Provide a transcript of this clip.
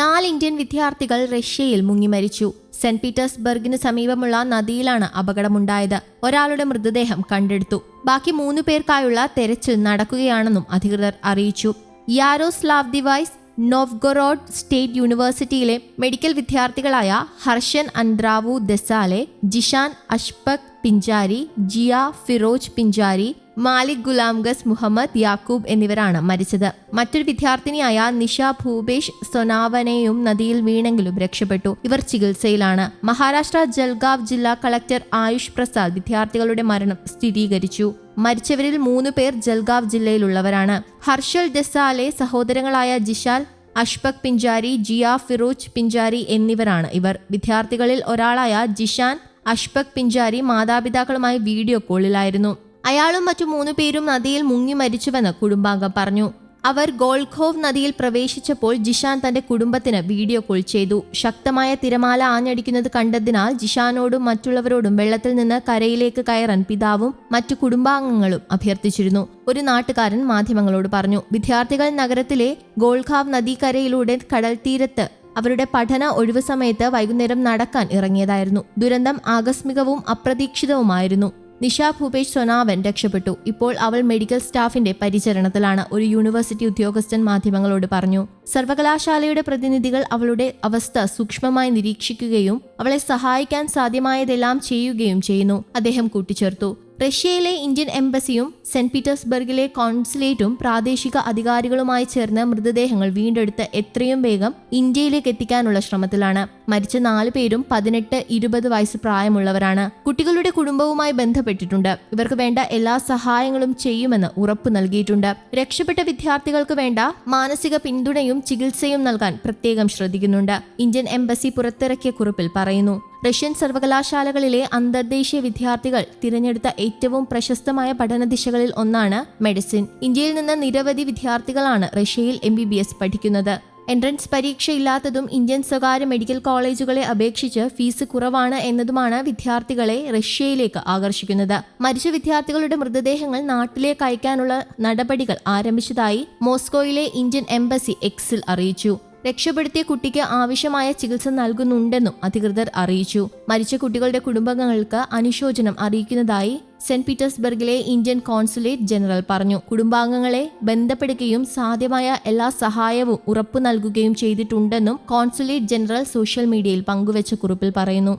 നാല് ഇന്ത്യൻ വിദ്യാർത്ഥികൾ റഷ്യയിൽ മുങ്ങിമരിച്ചു. സെന്റ് പീറ്റേഴ്സ്ബർഗിന് സമീപമുള്ള നദിയിലാണ് അപകടമുണ്ടായത്. ഒരാളുടെ മൃതദേഹം കണ്ടെടുത്തു. ബാക്കി മൂന്നു പേർക്കായുള്ള തെരച്ചിൽ നടക്കുകയാണെന്നും അധികൃതർ അറിയിച്ചു. Yaroslav the wise Novgorod state യൂണിവേഴ്സിറ്റിയിലെ മെഡിക്കൽ വിദ്യാർത്ഥികളായ ഹർഷൻ അന്ദ്രാവു ദസാലെ ജിഷാൻ അഷ്പക് പിഞ്ചാരി ജിയ ഫിറോജ് പിഞ്ചാരി മാലിക് ഗുലാംഗസ് മുഹമ്മദ് യാക്കൂബ് എന്നിവരാണ് മരിച്ചത്. മറ്റൊരു വിദ്യാർത്ഥിനിയായ നിഷ ഭൂപേഷ് സൊനാവനെയും നദിയിൽ വീണെങ്കിലും രക്ഷപ്പെട്ടു. ഇവർ ചികിത്സയിലാണ്. മഹാരാഷ്ട്ര ജൽഗാവ് ജില്ലാ കളക്ടർ ആയുഷ് പ്രസാദ് വിദ്യാർത്ഥികളുടെ മരണം സ്ഥിരീകരിച്ചു. മരിച്ചവരിൽ മൂന്ന് പേർ ജൽഗാവ് ജില്ലയിലുള്ളവരാണ്. ഹർഷൽ ഡെസാലെ സഹോദരങ്ങളായ ജിഷാൽ അഷ്പക് പിഞ്ചാരി ജിയ ഫിറോജ് പിഞ്ചാരി എന്നിവരാണ് ഇവർ. വിദ്യാർത്ഥികളിൽ ഒരാളായ ജിഷാൻ അഷ്പക് പിഞ്ചാരി മാതാപിതാക്കളുമായി വീഡിയോ കോളിലായിരുന്നു. അയാളും മറ്റു മൂന്ന് പേരും നദിയിൽ മുങ്ങി മരിച്ചുവെന്ന് കുടുംബാംഗം പറഞ്ഞു. അവർ ഗോൾഖോവ് നദിയിൽ പ്രവേശിച്ചപ്പോൾ ജിഷാൻ തന്റെ കുടുംബത്തിന് വീഡിയോ കോൾ ചെയ്തു. ശക്തമായ തിരമാല ആഞ്ഞടിക്കുന്നത് കണ്ടതിനാൽ ജിഷാനോടും മറ്റുള്ളവരോടും വെള്ളത്തിൽ നിന്ന് കരയിലേക്ക് കയറാൻ പിതാവും മറ്റു കുടുംബാംഗങ്ങളും അഭ്യർത്ഥിച്ചിരുന്നു. ഒരു നാട്ടുകാരൻ മാധ്യമങ്ങളോട് പറഞ്ഞു വിദ്യാർത്ഥികൾ നഗരത്തിലെ ഗോൾഖാവ് നദീകരയിലൂടെ കടൽ തീരത്ത് അവരുടെ പഠന ഒഴിവു സമയത്ത് വൈകുന്നേരം നടക്കാൻ ഇറങ്ങിയതായിരുന്നു. ദുരന്തം ആകസ്മികവും അപ്രതീക്ഷിതവുമായിരുന്നു. നിഷ ഭൂപേഷ് സൊനാവൻ രക്ഷപ്പെട്ടു. ഇപ്പോൾ അവൾ മെഡിക്കൽ സ്റ്റാഫിന്റെ പരിചരണത്തിലാണ് ഒരു യൂണിവേഴ്സിറ്റി ഉദ്യോഗസ്ഥൻ മാധ്യമങ്ങളോട് പറഞ്ഞു. സർവകലാശാലയുടെ പ്രതിനിധികൾ അവളുടെ അവസ്ഥ സൂക്ഷ്മമായി നിരീക്ഷിക്കുകയും അവളെ സഹായിക്കാൻ സാധ്യമായതെല്ലാം ചെയ്യുകയും ചെയ്യുന്നു. അദ്ദേഹം കൂട്ടിച്ചേർത്തു. റഷ്യയിലെ ഇന്ത്യൻ എംബസിയും സെന്റ് പീറ്റേഴ്സ്ബർഗിലെ കോൺസുലേറ്റും പ്രാദേശിക അധികാരികളുമായി ചേർന്ന് മൃതദേഹങ്ങൾ വീണ്ടെടുത്ത് എത്രയും വേഗം ഇന്ത്യയിലേക്ക് എത്തിക്കാനുള്ള ശ്രമത്തിലാണ്. മരിച്ച നാല് പേരും പതിനെട്ട് ഇരുപത് വയസ്സ് പ്രായമുള്ളവരാണ്. കുട്ടികളുടെ കുടുംബവുമായി ബന്ധപ്പെട്ടിട്ടുണ്ട്. ഇവർക്ക് വേണ്ട എല്ലാ സഹായങ്ങളും ചെയ്യുമെന്ന് ഉറപ്പു നൽകിയിട്ടുണ്ട്. രക്ഷപ്പെട്ട വിദ്യാർത്ഥികൾക്ക് വേണ്ട മാനസിക പിന്തുണയും ചികിത്സയും നൽകാൻ പ്രത്യേകം ശ്രദ്ധിക്കുന്നുണ്ട്. ഇന്ത്യൻ എംബസി പുറത്തിറക്കിയ കുറിപ്പിൽ പറയുന്നു. റഷ്യൻ സർവകലാശാലകളിലെ അന്തർദേശീയ വിദ്യാർത്ഥികൾ തിരഞ്ഞെടുത്ത ഏറ്റവും പ്രശസ്തമായ പഠന ദിശകളിൽ ഒന്നാണ് മെഡിസിൻ. ഇന്ത്യയിൽ നിന്ന് നിരവധി വിദ്യാർത്ഥികളാണ് റഷ്യയിൽ എം പഠിക്കുന്നത്. എൻട്രൻസ് പരീക്ഷയില്ലാത്തതും ഇന്ത്യൻ സ്വകാര്യ മെഡിക്കൽ കോളേജുകളെ അപേക്ഷിച്ച് ഫീസ് കുറവാണ് എന്നതുമാണ് വിദ്യാർത്ഥികളെ റഷ്യയിലേക്ക് ആകർഷിക്കുന്നത്. മരിച്ച വിദ്യാർത്ഥികളുടെ മൃതദേഹങ്ങൾ നാട്ടിലേക്ക് അയക്കാനുള്ള നടപടികൾ ആരംഭിച്ചതായി മോസ്കോയിലെ ഇന്ത്യൻ എംബസി എക്സിൽ അറിയിച്ചു. രക്ഷപ്പെടുത്തിയ കുട്ടിക്ക് ആവശ്യമായ ചികിത്സ നൽകുന്നുണ്ടെന്നും അധികൃതർ അറിയിച്ചു. മരിച്ച കുട്ടികളുടെ കുടുംബാംഗങ്ങൾക്ക് അനുശോചനം അറിയിക്കുന്നതായി സെന്റ് പീറ്റേഴ്സ്ബർഗിലെ ഇന്ത്യൻ കോൺസുലേറ്റ് ജനറൽ പറഞ്ഞു. കുടുംബാംഗങ്ങളെ ബന്ധപ്പെടുകയും സാധ്യമായ എല്ലാ സഹായവും ഉറപ്പു നൽകുകയും ചെയ്തിട്ടുണ്ടെന്നും കോൺസുലേറ്റ് ജനറൽ സോഷ്യൽ മീഡിയയിൽ പങ്കുവച്ച കുറിപ്പിൽ പറയുന്നു.